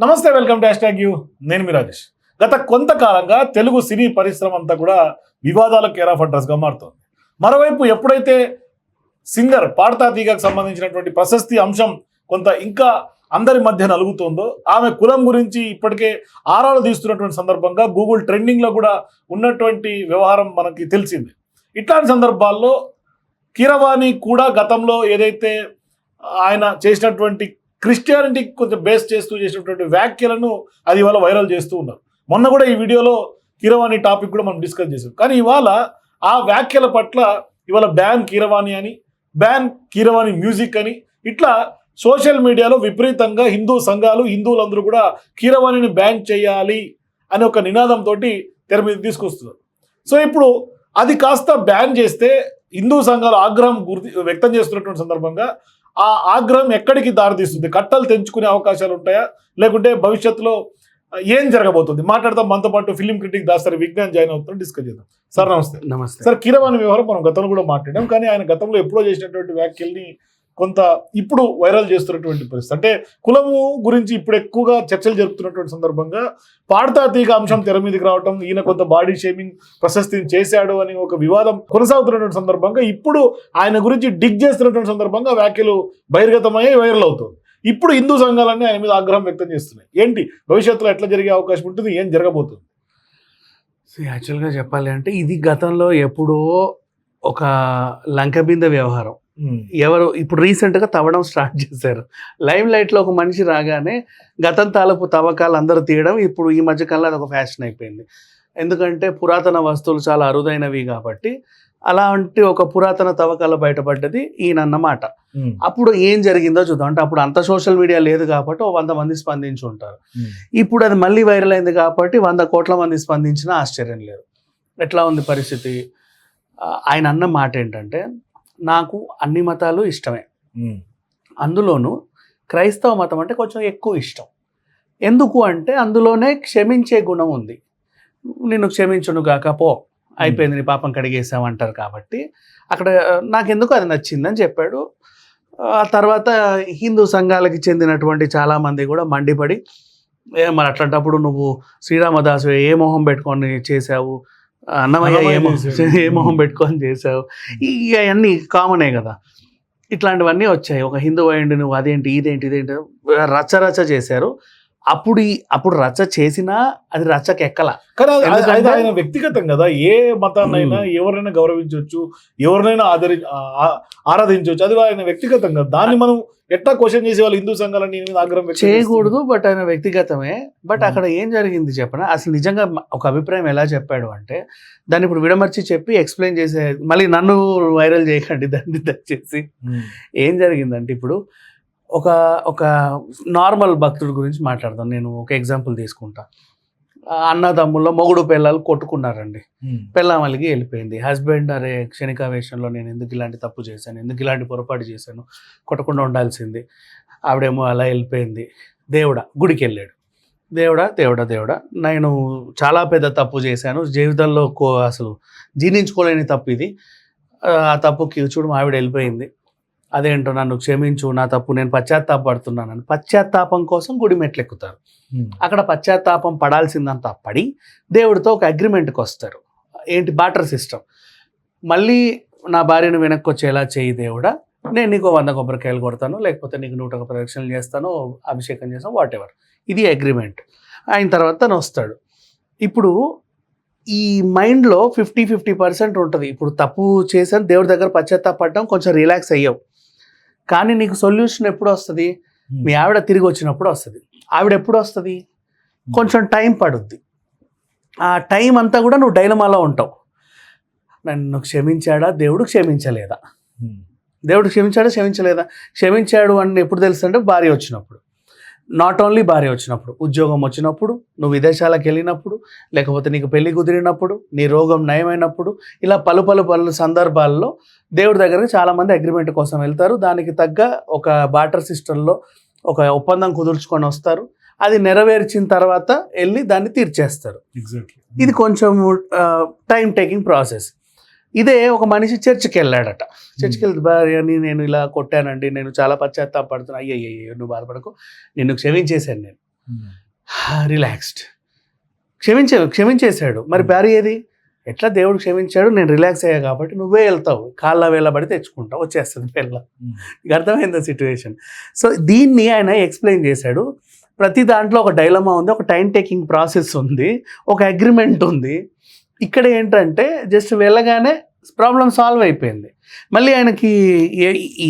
నమస్తే welcome to hash you. నేను మీ రాజేష్. గత కొంతకాలంగా తెలుగు సినీ పరిశ్రమ అంతా కూడా వివాదాల కేర్ ఆఫ్ అడ్రస్గా మారుతోంది. మరోవైపు ఎప్పుడైతే సింగర్ పాడతా తీగకు సంబంధించినటువంటి ప్రశస్తి అంశం కొంత ఇంకా అందరి మధ్య నలుగుతుందో ఆమె కులం గురించి ఇప్పటికే ఆరాలు తీస్తున్నటువంటి సందర్భంగా గూగుల్ ట్రెండింగ్లో కూడా ఉన్నటువంటి వ్యవహారం మనకి తెలిసింది. ఇట్లాంటి సందర్భాల్లో కీరవాణి కూడా గతంలో ఏదైతే ఆయన చేసినటువంటి క్రిస్టియానిటీకి కొంచెం బేస్ చేస్తూ చేసినటువంటి వ్యాఖ్యలను అది ఇవాళ వైరల్ చేస్తూ ఉన్నారు. మొన్న కూడా ఈ వీడియోలో కీరవాణి టాపిక్ కూడా మనం డిస్కస్ చేసాం కానీ ఇవాళ ఆ వ్యాఖ్యల పట్ల ఇవాళ బ్యాన్ కీరవాణి అని బ్యాన్ కీరవాణి మ్యూజిక్ అని ఇట్లా సోషల్ మీడియాలో విపరీతంగా హిందూ సంఘాలు హిందువులందరూ కూడా కీరవాణిని బ్యాన్ చేయాలి అనే ఒక నినాదంతో తెర మీద తీసుకొస్తున్నారు. సో ఇప్పుడు అది కాస్త బ్యాన్ చేస్తే హిందూ సంఘాలు ఆగ్రహం గుర్తి వ్యక్తం చేస్తున్నటువంటి సందర్భంగా ఆ ఆగ్రహం ఎక్కడికి దారితీస్తుంది? కట్టలు తెంచుకునే అవకాశాలు ఉంటాయా? లేకుంటే భవిష్యత్తులో ఏం జరగబోతుంది? మాట్లాడతాం మనతో పాటు film critic Dasari Vignan join అవుతున్నాం డిస్కస్ చేద్దాం. సార్ నమస్తే. నమస్తే. సార్ కీరవాణి వ్యవహారం మనం గతంలో కూడా మాట్లాడాం. కానీ ఆయన గతంలో ఎప్పుడో చేసినటువంటి వ్యాఖ్యల్ని కొంత ఇప్పుడు వైరల్ చేస్తున్నటువంటి పరిస్థితి. అంటే కులము గురించి ఇప్పుడు ఎక్కువగా చర్చలు జరుపుతున్నటువంటి సందర్భంగా పాడతా తీగ అంశం తెర మీదకి రావటం ఈయన కొంత బాడీ షేమింగ్ ప్రశస్తిని చేశాడు అని ఒక వివాదం కొనసాగుతున్నటువంటి సందర్భంగా ఇప్పుడు ఆయన గురించి డిగ్ చేస్తున్నటువంటి సందర్భంగా వ్యాఖ్యలు బహిర్గతమయ్యే వైరల్ అవుతుంది. ఇప్పుడు హిందూ సంఘాలన్నీ ఆయన మీద ఆగ్రహం వ్యక్తం చేస్తున్నాయి. ఏంటి? భవిష్యత్తులో ఎట్లా జరిగే అవకాశం ఉంటుంది? ఏం జరగబోతుంది? యాక్చువల్గా చెప్పాలి అంటే ఇది గతంలో ఎప్పుడో ఒక లంకబింద వ్యవహారం. ఎవరు ఇప్పుడు రీసెంట్గా తవ్వడం స్టార్ట్ చేశారు. లైమ్ లైట్లో ఒక మనిషి రాగానే గతం తాలపు తవ్వకాలు అందరూ తీయడం ఇప్పుడు ఈ మధ్యకాలంలో అది ఒక ఫ్యాషన్ అయిపోయింది. ఎందుకంటే పురాతన వస్తువులు చాలా అరుదైనవి కాబట్టి అలాంటి ఒక పురాతన తవ్వకాలు బయటపడ్డది ఈయన అన్నమాట అప్పుడు ఏం జరిగిందో చూద్దాం. అంటే అప్పుడు అంత సోషల్ మీడియా లేదు కాబట్టి వంద మంది స్పందించి ఉంటారు. ఇప్పుడు అది మళ్ళీ వైరల్ అయింది కాబట్టి వంద కోట్ల మంది స్పందించినా ఆశ్చర్యం లేదు. ఎట్లా ఉంది పరిస్థితి? ఆయన అన్న మాట ఏంటంటే నాకు అన్ని మతాలు ఇష్టమే. అందులోనూ క్రైస్తవ మతం అంటే కొంచెం ఎక్కువ ఇష్టం. ఎందుకు అంటే అందులోనే క్షమించే గుణం ఉంది. నిన్ను క్షమించును గాక పో. అయిపోయింది నీ పాపం కడిగేసావు అంటారు కాబట్టి అక్కడ నాకెందుకు అది నచ్చిందని చెప్పాడు. ఆ తర్వాత హిందూ సంఘాలకి చెందినటువంటి చాలామంది కూడా మండిపడి మరి అట్లాంటప్పుడు నువ్వు శ్రీరామదాసు ఏ మొహం పెట్టుకొని చేసావు అన్నమయ్య ఏ మొహం చేశాడు. ఏ మొహం పెట్టుకొని చేసావు ఇక అవన్నీ కామనే కదా. ఇట్లాంటివన్నీ వచ్చాయి. ఒక హిందూ అయ్యండి నువ్వు అదేంటి ఇదేంటి ఇదేంటి రచ్చ రచ్చ చేశారు. అప్పుడు అప్పుడు రచ్చ చేసినా అది రచ్చకి ఎక్కల. కానీ ఆయన వ్యక్తిగతం కదా. ఏ మతాన్నైనా ఎవరినైనా గౌరవించవచ్చు ఎవరినైనా ఆదరి ఆరాధించవచ్చు అది ఆయన వ్యక్తిగతం కదా. దాన్ని మనం ఎట్లా క్వశ్చన్ చేసే వాళ్ళు హిందూ సంఘాలని ఆగ్రహం చేయకూడదు బట్ ఆయన వ్యక్తిగతమే. బట్. అక్కడ ఏం జరిగింది చెప్పన? అసలు నిజంగా ఒక అభిప్రాయం ఎలా చెప్పాడు అంటే దాన్ని ఇప్పుడు విడమర్చి చెప్పి ఎక్స్ప్లెయిన్ చేసే మళ్ళీ నన్ను వైరల్ చేయకండి దాన్ని దయచేసి. ఏం జరిగిందంటే ఇప్పుడు ఒక ఒక నార్మల్ భక్తుడి గురించి మాట్లాడదాం. నేను ఒక ఎగ్జాంపుల్ తీసుకుంటా. ఆ అన్నదమ్ముల్లో మొగుడు పిల్లలు కొట్టుకున్నారండి. ఉమ్. పెళ్ళామలికి వెళ్ళిపోయింది. హస్బెండ్ అరే క్షణికావేశంలో నేను ఎందుకు ఇలాంటి తప్పు చేశాను? ఎందుకు ఇలాంటి పొరపాటు చేశాను? కొట్టకుండా ఉండాల్సింది. ఆవిడేమో అలా వెళ్ళిపోయింది. దేవుడా గుడికి వెళ్ళాడు. దేవుడా దేవుడా దేవుడా నేను చాలా పెద్ద తప్పు చేశాను. జీవితంలో అసలు జీర్ణించుకోలేని తప్పు ఇది. ఆ తప్పుకి చూడు ఆవిడ వెళ్ళిపోయింది. అదేంటో నన్ను క్షమించు నా తప్పు నేను పశ్చాత్తాపడుతున్నానని పశ్చాత్తాపం కోసం గుడి మెట్లెక్కుతారు. ఉమ్. అక్కడ పశ్చాత్తాపం పడాల్సిందంతా పడి దేవుడితో ఒక అగ్రిమెంట్కి వస్తారు. ఏంటి? బాటర్ సిస్టమ్ మళ్ళీ నా భార్యను వెనక్కి వచ్చేలా చేయి దేవుడా నేను నీకు వంద కొబ్బరికాయలు కొడతాను లేకపోతే నీకు నూట ఒక ప్రదక్షిణలు చేస్తాను అభిషేకం చేస్తాను వాట్ ఎవర్ ఇది అగ్రిమెంట్. అయిన తర్వాత తను వస్తాడు. ఇప్పుడు ఈ మైండ్లో ఫిఫ్టీ ఫిఫ్టీ పర్సెంట్ ఉంటుంది. ఇప్పుడు తప్పు చేశాను దేవుడి దగ్గర పశ్చాత్తాపడడం కొంచెం రిలాక్స్ అయ్యావు. కానీ నీకు సొల్యూషన్ ఎప్పుడు వస్తుంది? మీ ఆవిడ తిరిగి వచ్చినప్పుడు వస్తుంది. ఆవిడ ఎప్పుడు వస్తుంది? కొంచెం టైం పడుద్ది. ఆ టైం అంతా కూడా నువ్వు డైలమాలో ఉంటావు. నన్ను క్షమించాడా? దేవుడు క్షమించలేదా. దేవుడు క్షమించాడా? క్షమించలేదా? క్షమించాడు అని ఎప్పుడు తెలుస్తుంటే భార్య వచ్చినప్పుడు. నాట్ ఓన్లీ భార్య వచ్చినప్పుడు ఉద్యోగం వచ్చినప్పుడు నువ్వు విదేశాలకు వెళ్ళినప్పుడు లేకపోతే నీకు పెళ్ళి కుదిరినప్పుడు నీ రోగం నయమైనప్పుడు ఇలా పలు పలు పలు సందర్భాల్లో దేవుడి దగ్గరికి చాలామంది అగ్రిమెంట్ కోసం వెళ్తారు. దానికి తగ్గ ఒక బాటర్ సిస్టంలో ఒక ఒప్పందం కుదుర్చుకొని వస్తారు. అది నెరవేర్చిన తర్వాత వెళ్ళి దాన్ని తీర్చేస్తారు. ఎగ్జాక్ట్లీ ఇది కొంచెం టైం టేకింగ్ ప్రాసెస్ ఇదే ఒక మనిషి చర్చికి వెళ్ళాడట చర్చికి వెళ్తే భార్యని నేను ఇలా కొట్టానండి నేను చాలా పశ్చాత్తాపడుతున్నా అయ్యయ్యో నువ్వు బాధపడకు నిన్ను క్షమించేశాను నేను. రిలాక్స్డ్. క్షమించే క్షమించేశాడు. మరి భార్య ఏది? ఎట్లా దేవుడు క్షమించాడు? నేను రిలాక్స్ అయ్యా కాబట్టి నువ్వే వెళ్తావు. కాళ్ళ వేళ పడి తెచ్చుకుంటావు వచ్చేస్తుంది పిల్ల నీకు అర్థమైంది సిచ్యువేషన్ సో దీన్ని ఆయన ఎక్స్ప్లెయిన్ చేశాడు. ప్రతి దాంట్లో ఒక డైలమా ఉంది ఒక టైం టేకింగ్ ప్రాసెస్ ఉంది ఒక అగ్రిమెంట్ ఉంది. ఇక్కడ ఏంటంటే జస్ట్ వెళ్ళగానే ప్రాబ్లం సాల్వ్ అయిపోయింది. మళ్ళీ ఆయనకి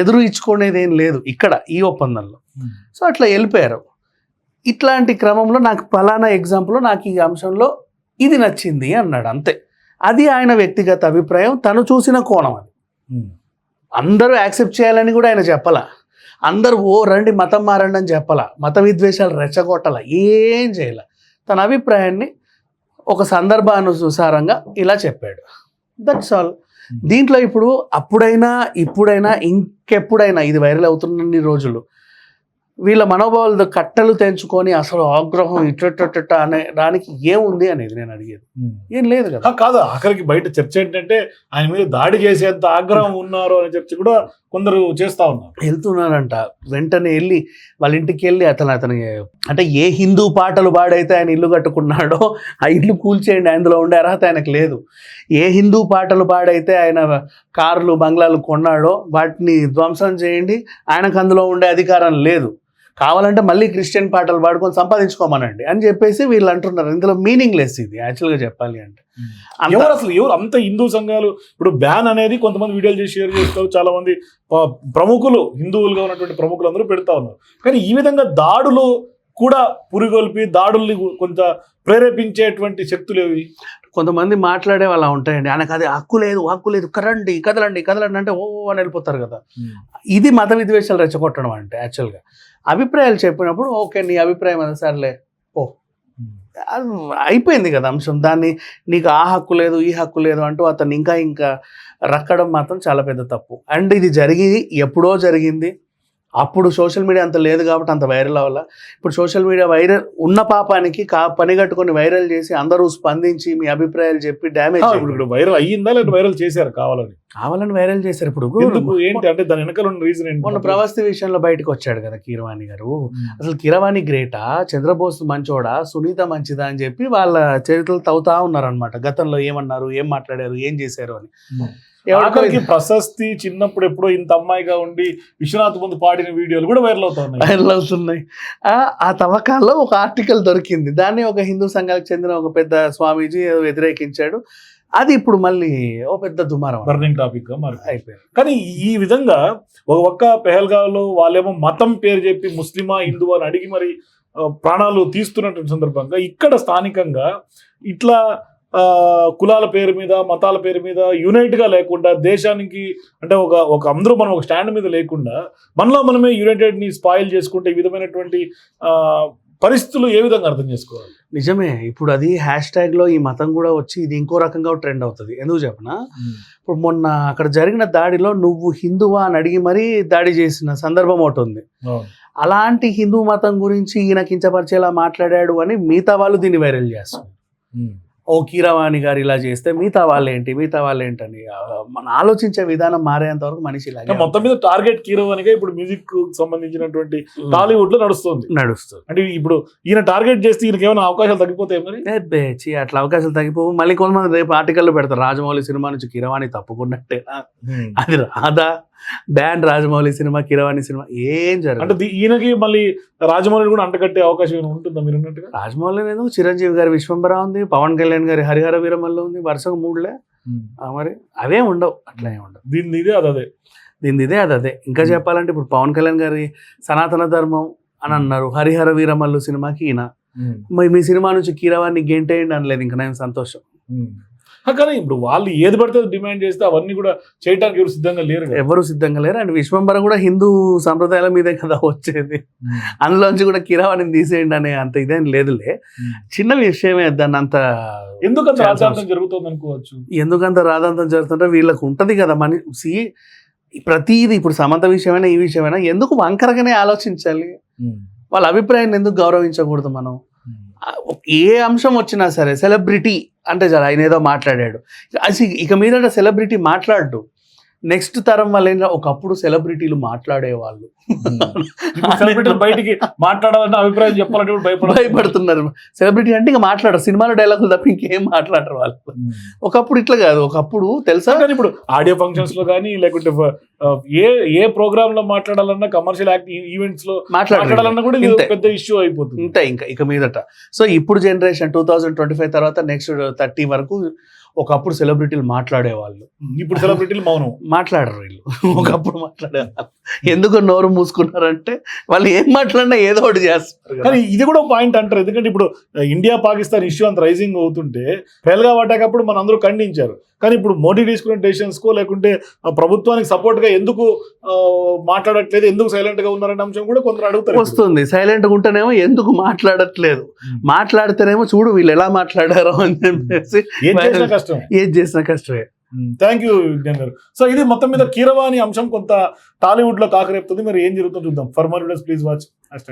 ఎదురు ఇచ్చుకునేది ఏం లేదు ఇక్కడ ఈ ఒప్పందంలో. సో అట్లా వెళ్ళిపోయారు. ఇట్లాంటి క్రమంలో నాకు ఫలానా ఎగ్జాంపుల్ నాకు ఈ అంశంలో ఇది నచ్చింది అన్నాడు అంతే. అది ఆయన వ్యక్తిగత అభిప్రాయం తను చూసిన కోణం అది. అందరూ యాక్సెప్ట్ చేయాలని కూడా ఆయన చెప్పాల. అందరూ ఓ రండి మతం మారండి అని చెప్పాల. మత విద్వేషాలు రెచ్చగొట్టాల. ఏం చేయాల. తన అభిప్రాయాన్ని ఒక సందర్భానుసారంగా ఇలా చెప్పాడు. దట్స్ ఆల్ దీంట్లో ఇప్పుడు అప్పుడైనా ఇప్పుడైనా ఇంకెప్పుడైనా ఇది వైరల్ అవుతున్న రోజులు వీళ్ళ మనోభావాలు కట్టలు తెంచుకొని అసలు ఆగ్రహం ఇట్ట అనే దానికి ఏముంది అనేది నేను అడిగేది. ఏం లేదు కదా. కాదు ఆఖరికి బయట చర్చ ఏంటంటే ఆయన మీద దాడి చేసేంత ఆగ్రహం ఉన్నారు అనే చర్చ కూడా కొందరు చేస్తా ఉన్నారు. వెళ్తున్నారంట. వెంటనే వెళ్ళి వాళ్ళ ఇంటికి వెళ్ళి అతను అతని అంటే ఏ హిందూ పాటలు పాడైతే ఆయన ఇల్లు కట్టుకున్నాడో ఆ ఇల్లు కూల్చేయండి అందులో ఉండే అర్హత ఆయనకు లేదు. ఏ హిందూ పాటలు పాడైతే ఆయన కార్లు బంగ్లాలు కొన్నాడో వాటిని ధ్వంసం చేయండి ఆయనకు అందులో ఉండే అధికారం లేదు. కావాలంటే మళ్ళీ క్రిస్టియన్ పాటలు పాడుకొని సంపాదించుకోమనండి అని చెప్పేసి వీళ్ళు అంటున్నారు. ఇందులో మీనింగ్ లెస్ ఇది యాక్చువల్గా చెప్పాలి అంటే. ఎవరు అసలు ఎవరు అంత హిందూ సంఘాలు? ఇప్పుడు బ్యాన్ అనేది కొంతమంది వీడియోలు చేసి షేర్ చేస్తారు చాలా మంది ప్రముఖులు హిందువులుగా ఉన్నటువంటి ప్రముఖులు అందరూ పెడతా ఉన్నారు. కానీ ఈ విధంగా దాడులు కూడా పురిగొల్పి దాడుల్ని కొంత ప్రేరేపించేటువంటి శక్తులు ఏవి? కొంతమంది మాట్లాడే వాళ్ళ ఉంటాయండి. ఆయనకు అది హక్కు లేదు హక్కు లేదు కరండి కదలండి కదలండి అంటే ఓ అని వెళ్ళిపోతారు కదా. ఇది మత విద్వేషాలు రెచ్చగొట్టడం అంటే యాక్చువల్గా అభిప్రాయాలు చెప్పినప్పుడు ఓకే నీ అభిప్రాయం అది సర్లే అది అయిపోయింది కదా అంశం. దాన్ని నీకు ఆ హక్కు లేదు ఈ హక్కు లేదు అంటూ అతను ఇంకా ఇంకా రక్కడం మాత్రం చాలా పెద్ద తప్పు. అండ్ ఇది జరిగింది ఎప్పుడో జరిగింది. అప్పుడు సోషల్ మీడియా అంత లేదు కాబట్టి అంత వైరల్ అవ్వాల? ఇప్పుడు సోషల్ మీడియా వైరల్ ఉన్న పాపానికి కా పని కట్టుకొని వైరల్ చేసి అందరూ స్పందించి మీ అభిప్రాయాలు చెప్పి డ్యామేజ్ ఇప్పుడు వైరల్ అయ్యిందా లేదు వైరల్ చేశారు కావాలని? కావాలని వైరల్ చేశారు ఇప్పుడు. ఏంటి? అంటే దాని వెనకాల ఉన్న రీజన్ ఏంటి? మొన్న ప్రవాసి విషయంలో బయటకు వచ్చాడు కదా కీరవాణి గారు. అసలు కిరవాణి గ్రేటా? చంద్రబోస్ మంచోడా? సునీత మంచిదా అని చెప్పి వాళ్ళ చరిత్రలు తవ్వుతా ఉన్నారనమాట గతంలో ఏమన్నారు? ఏం మాట్లాడారు? ఏం చేశారు అని. ఎవరికో ప్రశస్తి చిన్నప్పుడు ఎప్పుడో ఇంత అమ్మాయిగా ఉండి విశ్వనాథ్ ముందు పాడిన వీడియోలు కూడా వైరల్ అవుతా ఉన్నాయి. వైరల్ అవుతున్నాయి. ఆ ఆ తవ్వకాల్లో ఒక ఆర్టికల్ దొరికింది. దాన్ని ఒక హిందూ సంఘానికి చెందిన ఒక పెద్ద స్వామీజీ వ్యతిరేకించాడు. అది ఇప్పుడు మళ్ళీ ఓ పెద్ద దుమారం బర్నింగ్ టాపిక్ మరి అయిపోయింది. కానీ ఈ విధంగా ఒక ఒక్క పెహల్గావ్లో వాళ్ళేమో మతం పేరు చెప్పి ముస్లిమా హిందూ అని అడిగి మరి ప్రాణాలు తీస్తున్నటువంటి సందర్భంగా ఇక్కడ స్థానికంగా ఇట్లా కులాల పేరు మీద మతాల పేరు మీద యునైట్గా లేకుండా దేశానికి అంటే ఒక ఒక అందరూ మనం ఒక స్టాండ్ మీద లేకుండా మనలో మనమే యునైటెడ్ని స్పాయిల్ చేసుకుంటే ఈ విధమైనటువంటి పరిస్థితులు ఏ విధంగా అర్థం చేసుకోవాలి? నిజమే. ఇప్పుడు అది హ్యాష్ ట్యాగ్లో ఈ మతం కూడా వచ్చి ఇది ఇంకో రకంగా ట్రెండ్ అవుతుంది. ఎందుకు చెప్పనా? ఇప్పుడు మొన్న అక్కడ జరిగిన దాడిలో నువ్వు హిందువా అని అడిగి మరీ దాడి చేసిన సందర్భం ఒకటి ఉంది. అలాంటి హిందూ మతం గురించి ఈయన కించపరిచేలా మాట్లాడాడు అని మిగతా వాళ్ళు దీన్ని వైరల్ చేస్తారు. ఓ కీరవాణి గారు ఇలా చేస్తే మిగతా వాళ్ళు ఏంటి మిగతా వాళ్ళు ఏంటని మన ఆలోచించే విధానం మారేంత వరకు మనిషి ఇలాగే మొత్తం మీద టార్గెట్ కీరవానిగా ఇప్పుడు మ్యూజిక్కు సంబంధించినటువంటి టాలీవుడ్లో నడుస్తుంది. నడుస్తుంది. అంటే ఇప్పుడు ఈయన టార్గెట్ చేస్తే ఈయనకి ఏమైనా అవకాశాలు తగ్గిపోతాయి మరి? అట్లా అవకాశాలు తగ్గిపోవు. మళ్ళీ కొంతమంది రేపు ఆర్టికల్లో పెడతారు రాజమౌళి సినిమా నుంచి కిరవాణి తప్పుకున్నట్టే. అది రాదా? Ban Rajamouli cinema Keeravani cinema ఏం అంటే జరగదు దీ- ఈయనకి మళ్ళీ రాజమౌళి కూడా అంటకట్టే అవకాశం ఉంటుందా మీరు రాజమౌళి ఎందుకు చిరంజీవి గారి విశ్వంబర ఉంది పవన్ కళ్యాణ్ గారి హరిహర వీరమల్ల ఉంది వరుసగా మూడులే. మరి అవే ఉండవు అట్లా ఏం ఉండవు. దీని ఇదే అది దీని ఇదే అది ఇంకా. చెప్పాలంటే ఇప్పుడు పవన్ కళ్యాణ్ గారి సనాతన ధర్మం అని అన్నారు హరిహర వీరమల్లు సినిమాకి ఈయన. మీ సినిమా నుంచి కీరవాణి గెంటేయండి అనలేదు ఇంకా నేను సంతోషం. కానీ ఇప్పుడు వాళ్ళు ఏది పడితే డిమాండ్ చేస్తే అవన్నీ కూడా చేయడానికి ఎవరు సిద్ధంగా లేరు. ఎవరు సిద్ధంగా లేరు. అండ్ విశ్వంబర కూడా హిందూ సంప్రదాయాల మీదే కదా వచ్చేది. అందులోంచి కూడా కిరావాణిని తీసేయండి అనే అంత ఇదేం లేదులే. చిన్న విషయమే దాన్ని అంత ఎందుకు అంత చాలా రాజాంతం జరుగుతుంది అనుకోవచ్చు. ఎందుకంత రాదంతం జరుగుతుంటే వీళ్ళకు ఉంటది కదా మన. సి ప్రతిది ఇప్పుడు సమంత విషయమైనా ఈ విషయమైనా ఎందుకు వంకరగానే ఆలోచించాలి? వాళ్ళ అభిప్రాయాన్ని ఎందుకు గౌరవించకూడదు మనం? ఏ అంశం వచ్చినా సరే సెలబ్రిటీ అంటే చాలా ఆయన ఏదో మాట్లాడాడు. అసలు ఇక మీద సెలబ్రిటీ మాట్లాడు నెక్స్ట్ తరం వల్ల ఒకప్పుడు సెలబ్రిటీలు మాట్లాడేవాళ్ళు. సెలబ్రిటీలు బయటికి మాట్లాడాలన్న అభిప్రాయం చెప్పాలంటే భయపడ భయపడుతున్నారు. సెలబ్రిటీ అంటే ఇంకా మాట్లాడరు. సినిమాలో డైలాగులు తప్ప ఇంకేం మాట్లాడరు వాళ్ళు. ఒకప్పుడు ఇట్లా కాదు. ఒకప్పుడు తెలుసా? కానీ ఇప్పుడు ఆడియో ఫంక్షన్స్లో కానీ లేకుంటే ఏ ఏ ప్రోగ్రామ్లో మాట్లాడాలన్నా కమర్షియల్ యాక్ట్ ఈవెంట్స్లో మాట్లాడాలన్నా కూడా. పెద్ద ఇష్యూ అయిపోతుంది. ఇంత ఇంకా ఇక మీదట. సో ఇప్పుడు generation two thousand twenty five తర్వాత నెక్స్ట్ థర్టీ వరకు ఒకప్పుడు సెలబ్రిటీలు మాట్లాడేవాళ్ళు. ఇప్పుడు సెలబ్రిటీలు మౌనం. మాట్లాడరు వీళ్ళు. ఒకప్పుడు మాట్లాడేవాళ్ళు. ఎందుకు నోరు మూసుకున్నారంటే వాళ్ళు ఏం మాట్లాడినా ఏదో ఒకటి చేస్తారు. కానీ ఇది కూడా పాయింట్ అంటారు. ఎందుకంటే ఇప్పుడు ఇండియా పాకిస్తాన్ ఇష్యూ అంత రైజింగ్ అవుతుంటే ఫెయిల్గా పడ్డాకప్పుడు మన అందరూ ఖండించారు. కానీ ఇప్పుడు మోడీ తీసుకున్న డెసిషన్స్ కో లేకుంటే ప్రభుత్వానికి సపోర్ట్గా ఎందుకు మాట్లాడట్లేదు ఎందుకు సైలెంట్గా ఉన్నారనే అంశం కూడా కొందరు అడుగుతారు. వస్తుంది. సైలెంట్గా ఉంటేనేమో ఎందుకు మాట్లాడట్లేదు. మాట్లాడితేనేమో చూడు వీళ్ళు ఎలా మాట్లాడారో అని చెప్పేసి కష్టం ఏది చేసినా కష్టమే. థ్యాంక్ యూ విజ్ఞాన్ గారు సో ఇది మొత్తం మీద కీరవాణి అంశం కొంత టాలీవుడ్లో కాకరేపుతుంది. మరి ఏం జరుగుతుందో చూద్దాం. For more please watch hash